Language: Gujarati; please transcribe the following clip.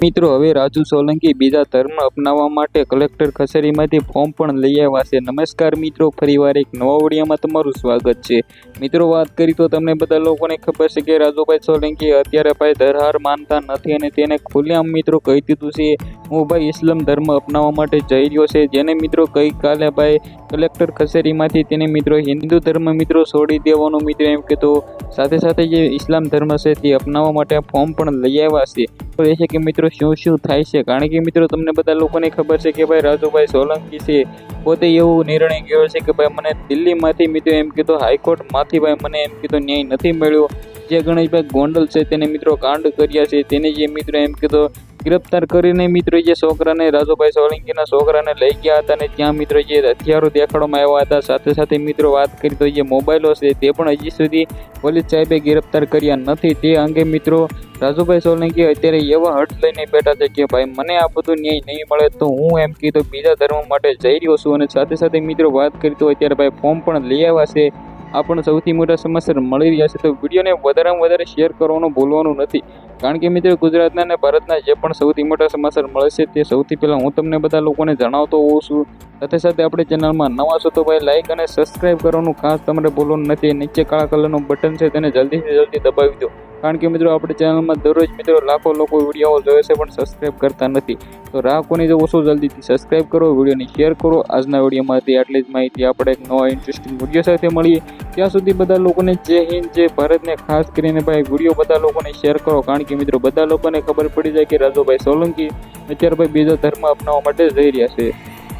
મિત્રો, હવે રાજુ સોલંકી બીજા ધર્મ અપનાવવા માટે કલેક્ટર કચેરીમાંથી ફોર્મ પણ લઈ આવ્યા છે. નમસ્કાર મિત્રો ફરીવાર એક નવા વિડીયોમાં તમારું સ્વાગત છે. મિત્રો, વાત કરી તો તમને બધા લોકોને ખબર છે કે રાજુભાઈ સોલંકી અત્યારે ભાઈ ધરહાર માનતા નથી અને તેને ખુલ્લેઆમ મિત્રો કહી દીધું છે હું ભાઈ ઇસ્લામ ધર્મ અપનાવવા માટે જઈ રહ્યો છે. જેને મિત્રો ગઈકાલે ભાઈ કલેક્ટર કચેરીમાંથી તેને મિત્રો હિન્દુ ધર્મ મિત્રો છોડી દેવાનો મિત્રો એમ કીધો સાથે સાથે જે ઇસ્લામ ધર્મ છે તે અપનાવવા માટે ફોર્મ પણ લઈ આવ્યા છે. તો એ છે કે મિત્રો શું શું થાય છે? કારણ કે મિત્રો તમને બધા લોકોને ખબર છે કે ભાઈ રાજુભાઈ સોલંકી છે. પોતે એવો નિર્ણય ગયો છે કે ભાઈ મને દિલ્હીમાંથી મિત્રો એમ કીધો હાઈકોર્ટમાંથી ભાઈ મને એમ કીધો ન્યાય નથી મળ્યો. જે ગણેશભાઈ ગોંડલ છે તેને મિત્રો કાંડ કર્યા છે. તેને જે મિત્રો એમ કીધું ગિરફ્તાર કરીને મિત્રો જે છોકરાને રાજુભાઈ સોલંકીના છોકરાને લઈ ગયા હતા અને ત્યાં મિત્રો જે હથિયારો દેખાડવામાં આવ્યા હતા. સાથે સાથે મિત્રો વાત કરી તો જે મોબાઈલો છે તે પણ હજી સુધી પોલીસ સાહેબે ગિરફ્તાર કર્યા નથી. તે અંગે મિત્રો રાજુભાઈ સોલંકી અત્યારે એવા હટ લઈને બેઠા છે કે, ભાઈ, મને આ બધું ન્યાય નહીં મળે તો હું એમ કીધું બીજા ધર્મ માટે જઈ રહ્યો છું. અને સાથે સાથે મિત્રો વાત કરી તો અત્યારે ભાઈ ફોર્મ પણ લઈ આવ્યા છે. આ પણ સૌથી મોટા સમાચાર મળી રહ્યા છે. તો વિડીયોને વધારેમાં વધારે શેર કરવાનું ભૂલવાનું નથી. કારણ કે મિત્રો, ગુજરાતના અને ભારતના જે પણ સૌથી મોટા સમાચાર મળે છે તે સૌથી પહેલાં હું તમને બધા લોકોને જણાવતો હોઉં છું સાથે સાથે આપણી ચેનલમાં નવા છો તો ભાઈ લાઈક અને સબસ્ક્રાઈબ કરવાનું ખાસ તમારે ભૂલવાનું નથી. નીચે કાળા કલરનું બટન છે તેને જલ્દીથી જલ્દી દબાવી દો કારણ કે મિત્રો આપણી ચેનલમાં દરરોજ મિત્રો લાખો લોકો વીડિયો જોવે છે પણ સબસ્ક્રાઈબ કરતા નથી. તો રાહ કોની જો ઓછો જલ્દીથી સબસ્ક્રાઈબ કરો, વિડીયોને શેર કરો. આજના વિડીયોમાંથી આટલી જ માહિતી આપણે એક નવા ઇન્ટરેસ્ટિંગ વીડિયો સાથે મળીએ. ત્યાં સુધી બધા લોકોને જય હિન્દ, જય ભારતને ખાસ કરીને ભાઈ વીડિયો બધા લોકોને શેર કરો. કારણ કે મિત્રો બધા લોકોને ખબર પડી જાય કે રાજુભાઈ સોલંકી અત્યારે ભાઈ બીજા ધર્મ અપનાવવા માટે જઈ રહ્યા છે.